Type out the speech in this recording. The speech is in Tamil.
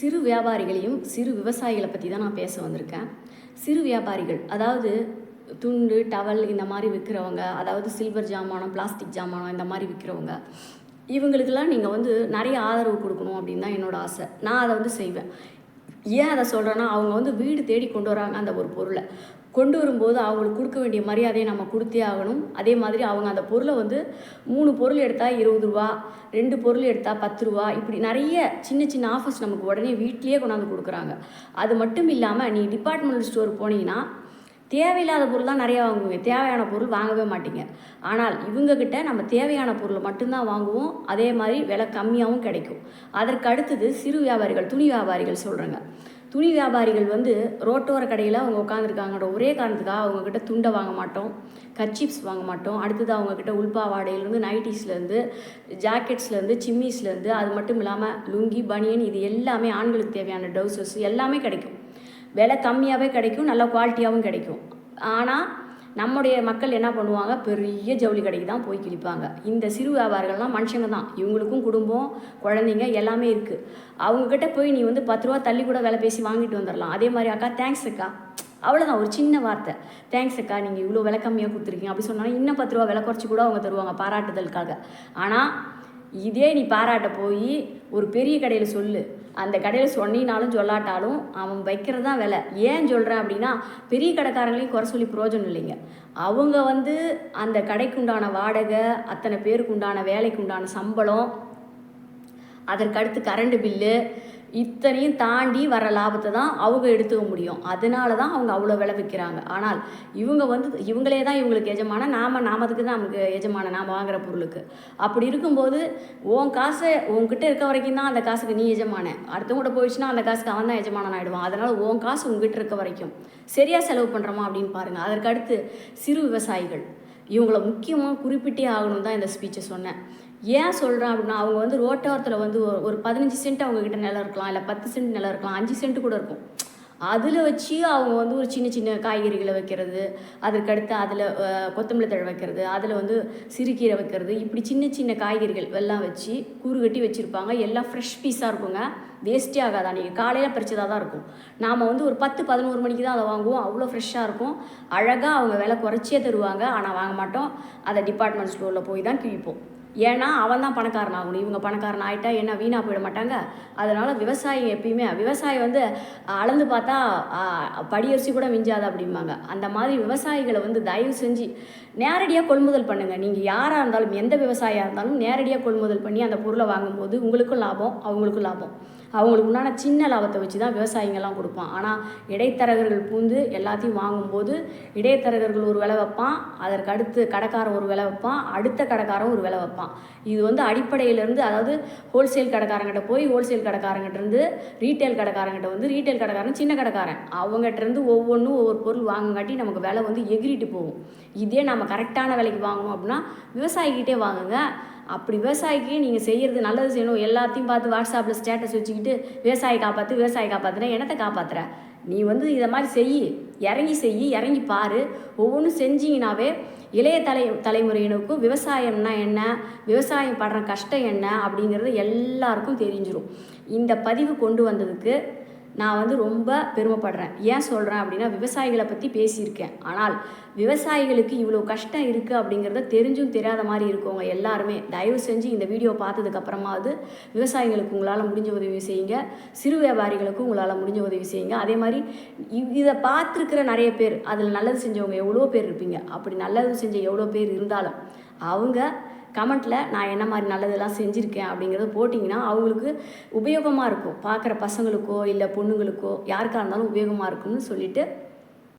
சிறு வியாபாரிகளையும் சிறு விவசாயிகளை பற்றி தான் நான் பேச வந்திருக்கேன். சிறு வியாபாரிகள் அதாவது துண்டு டவல் இந்த மாதிரி விற்கிறவங்க அதாவது சில்வர் ஜாமானம் பிளாஸ்டிக் ஜாமானம் இந்த மாதிரி விற்கிறவங்க இவங்களுக்கெல்லாம் நீங்கள் வந்து நிறைய ஆதரவு கொடுக்கணும் அப்படின்னு தான் என்னோட ஆசை. நான் அதை வந்து செய்வேன். ஏன் அதை சொல்கிறேன்னா அவங்க வந்து வீடு தேடி கொண்டு வராங்க அந்த ஒரு பொருளை. கொண்டு வரும்போது அவங்களுக்கு கொடுக்க வேண்டிய மரியாதையை நம்ம கொடுத்தே ஆகணும். அதே மாதிரி அவங்க அந்த பொருளை வந்து மூணு பொருள் எடுத்தால் இருபது ரூபா ரெண்டு பொருள் எடுத்தால் பத்து ரூபா இப்படி நிறைய சின்ன சின்ன ஆஃபர்ஸ் நமக்கு உடனே வீட்லேயே கொண்டாந்து கொடுக்குறாங்க. அது மட்டும் இல்லாமல் நீ டிபார்ட்மெண்டல் ஸ்டோர் போனீங்கன்னா தேவையில்லாத பொருள் தான் நிறையா வாங்குவீங்க. தேவையான பொருள் வாங்கவே மாட்டீங்க. ஆனால் இவங்கக்கிட்ட நம்ம தேவையான பொருளை மட்டும்தான் வாங்குவோம். அதே மாதிரி விலை கம்மியாகவும் கிடைக்கும். அதற்கு அடுத்தது சிறு வியாபாரிகள் துணி வியாபாரிகள் சொல்கிறேங்க துணி வியாபாரிகள் வந்து ரோட்டோர கடையில் அவங்க உட்காந்துருக்காங்கன்ற ஒரே காரணத்துக்காக அவங்கக்கிட்ட துண்டை வாங்க மாட்டோம் கர்ச்சீப்ஸ் வாங்க மாட்டோம். அடுத்தது அவங்கக்கிட்ட உள்பாவாடையிலேருந்து நைட்டிஸ்லேருந்து ஜாக்கெட்ஸ்லேருந்து சிம்மிஸ்லேருந்து அது மட்டும் இல்லாமல் லுங்கி பனியன் இது எல்லாமே ஆண்களுக்கு தேவையான டவுசர்ஸ் எல்லாமே கிடைக்கும். விலை கம்மியாகவே கிடைக்கும் நல்ல குவாலிட்டியாகவும் கிடைக்கும். ஆனால் நம்முடைய மக்கள் என்ன பண்ணுவாங்க? பெரிய ஜவுளி கடைக்கு தான் போய் கிழிப்பாங்க. இந்த சிறு வியாபாரிகள்லாம் மனுஷங்க தான். இவங்களுக்கும் குடும்பம் குழந்தைங்க எல்லாமே இருக்குது அவங்கக்கிட்ட போய் நீ வந்து பத்து ரூபா தள்ளி கூட விலை பேசி வாங்கிட்டு வந்துடலாம் அதே மாதிரி அக்கா தேங்க்ஸ் அக்கா. அவ்வளோதான் ஒரு சின்ன வார்த்தை. தேங்க்ஸ் அக்கா நீங்கள் இவ்வளோ விலை கம்மியாக கொடுத்துருக்கீங்க. அப்படி சொன்னாலும் இன்னும் பத்து ரூபா விலை குறைச்சி கூட அவங்க தருவாங்க பாராட்டுதலுக்காக. ஆனால் இதே நீ பாராட்ட போய் ஒரு பெரிய கடையில் சொல்லு. அந்த கடையில் சொன்னினாலும் சொல்லாட்டாலும் அவன் வைக்கிறது தான் விலை. ஏன் சொல்கிறேன் அப்படின்னா பெரிய கடைக்காரங்களையும் குறை சொல்லி பிரயோஜனம் இல்லைங்க. அவங்க வந்து அந்த கடைக்குண்டான வாடகை அத்தனை பேருக்கு உண்டான வேலைக்கு உண்டான சம்பளம் அதற்கடுத்து கரண்ட் பில்லு இத்தனையும் தாண்டி வர லாபத்தை தான் அவங்க எடுத்துக்க முடியும். அதனால தான் அவங்க அவ்வளோ விலை விற்கிறாங்க. ஆனால் இவங்க வந்து இவங்களே தான் இவங்களுக்கு எஜமான நாம நாமத்துக்கு தான் நமக்கு எஜமான நாம் வாங்குற பொருளுக்கு. அப்படி இருக்கும்போது உன் காசை உன்கிட்ட இருக்க வரைக்கும் தான் அந்த காசுக்கு நீ எஜமான. அடுத்தவங்கள்ட்ட போயிடுச்சுன்னா அந்த காசுக்கு அவன் தான் எஜமானன் ஆகிடுவான் அதனால் உன் காசு உங்ககிட்ட இருக்க வரைக்கும். சரியாக செலவு பண்ணுறோமா அப்படின்னு பாருங்கள் அதற்கு அடுத்து சிறு விவசாயிகள். இவங்கள முக்கியமாக குறிப்பிட்டே ஆகணும் தான் இந்த ஸ்பீச்சை சொன்னேன். ஏன் சொல்கிறேன் அப்படின்னா அவங்க வந்து ரோட்டோரத்தில் வந்து ஒரு பதினஞ்சு சென்ட் அவங்கக்கிட்ட நிலம் இருக்கலாம் இல்லை பத்து சென்ட் நிலம் இருக்கலாம் அஞ்சு சென்ட் கூட இருக்கும். அதில் வச்சு அவங்க வந்து ஒரு சின்ன சின்ன காய்கறிகளை வைக்கிறது அதற்கடுத்து அதில் கொத்தமல்லி தழை வைக்கிறது அதில் வந்து சிறுகீரை வைக்கிறது இப்படி சின்ன சின்ன காய்கறிகள் எல்லாம் வச்சு கூறு கட்டி வச்சுருப்பாங்க. எல்லாம் ஃப்ரெஷ் பீஸாக இருக்குங்க. வேஸ்டே ஆகாதா? நீங்கள் காலையில் பறிச்சதாக தான் இருக்கும். நாம் வந்து ஒரு பத்து பதினோரு மணிக்கு தான் அதை வாங்குவோம். அவ்வளோ ஃப்ரெஷ்ஷாக இருக்கும். அழகாக அவங்க விலை குறைச்சே தருவாங்க. ஆனால் வாங்க மாட்டோம். அதை டிபார்ட்மெண்ட் ஸ்டோரில் போய் தான் கிழிப்போம். ஏன்னா அவன் தான் பணக்காரன் ஆகணும் இவங்க பணக்காரன் ஆகிட்டா என்ன வீணாக போயிட மாட்டாங்க? அதனால் விவசாயி எப்பயுமே விவசாயி வந்து அளந்து பார்த்தா படியரிசி கூட மிஞ்சாது அப்படிம்பாங்க. அந்த மாதிரி விவசாயிகளை வந்து தயவு செஞ்சு நேரடியாக கொள்முதல் பண்ணுங்கள் நீங்கள் யாராக இருந்தாலும் எந்த விவசாயியாக இருந்தாலும் நேரடியாக கொள்முதல் பண்ணி அந்த பொருளை வாங்கும்போது உங்களுக்கும் லாபம் அவங்களுக்கும் லாபம். அவங்களுக்கு உண்டான சின்ன லாபத்தை வச்சு தான் விவசாயிங்கெல்லாம் கொடுப்பான். ஆனால் இடைத்தரகர்கள் பூந்து எல்லாத்தையும் வாங்கும்போது இடைத்தரகர்கள் ஒரு விலை வைப்பான். அதற்கு அடுத்து கடைக்காரன் ஒரு விலை வைப்பான். அடுத்த கடைக்காரன் ஒரு விலை வைப்பான். இது வந்து அடிப்படையிலேருந்து அதாவது ஹோல்சேல் கடைக்காரங்கிட்ட போய் ஹோல்சேல் கடைக்காரங்கிட்டேருந்து ரீட்டைல் கடைக்காரங்கிட்ட வந்து ரீட்டைல் கடைக்காரன் சின்ன கடைக்காரன். அவங்ககிட்டருந்து ஒவ்வொன்றும் ஒவ்வொரு பொருள் வாங்கங்காட்டி நமக்கு விலை வந்து எகிரிட்டு போகும். இதே நம்ம கரெக்டான விலைக்கு வாங்கணும் அப்படின்னா விவசாயிக்கிட்டே வாங்குங்க. அப்படி விவசாயிக்கு நீங்கள் செய்கிறது நல்லது செய்யணும். எல்லாத்தையும் பார்த்து வாட்ஸ்அப்பில் ஸ்டேட்டஸ் வச்சுக்கிட்டு விவசாயி காப்பாற்று விவசாயி காப்பாற்றுனா என்னத்தை காப்பாற்றுற நீ வந்து இதை மாதிரி செய் இறங்கி செய் இறங்கி பாரு. ஒவ்வொன்றும் செஞ்சீங்கனாவே இளைய தலை தலைமுறையினருக்கும் விவசாயம்னா என்ன விவசாயம் படுற கஷ்டம் என்ன அப்படிங்கிறது எல்லாருக்கும் தெரிஞ்சிடும் இந்த பதிவு கொண்டு வந்ததுக்கு நான் வந்து ரொம்ப பெருமைப்படுறேன். ஏன் சொல்கிறேன் அப்படின்னா விவசாயிகளை பற்றி பேசியிருக்கேன். ஆனால் விவசாயிகளுக்கு இவ்வளோ கஷ்டம் இருக்குது அப்படிங்கிறத தெரிஞ்சும் தெரியாத மாதிரி இருக்கவங்க எல்லாருமே தயவு செஞ்சு இந்த வீடியோ பார்த்ததுக்கப்புறமாவது விவசாயிகளுக்கு உங்களால் முடிஞ்ச உதவி செய்யுங்க. சிறு வியாபாரிகளுக்கும் உங்களால் முடிஞ்ச உதவி செய்யுங்க. அதே மாதிரி இதை பார்த்துருக்கிற நிறைய பேர் அதில் நல்லது செஞ்சவங்க எவ்வளோ பேர் இருப்பீங்க. அப்படி நல்லது செஞ்ச எவ்வளோ பேர் இருந்தாலும் அவங்க கமெண்ட்டில் நான் என்ன மாதிரி நல்லதெல்லாம் செஞ்சுருக்கேன் அப்படிங்கிறத போட்டிங்கன்னா அவங்களுக்கு உபயோகமாக இருக்கும். பார்க்குற பசங்களுக்கோ இல்லை பொண்ணுங்களுக்கோ யாருக்காக இருந்தாலும் உபயோகமாக இருக்கும்னு சொல்லிவிட்டு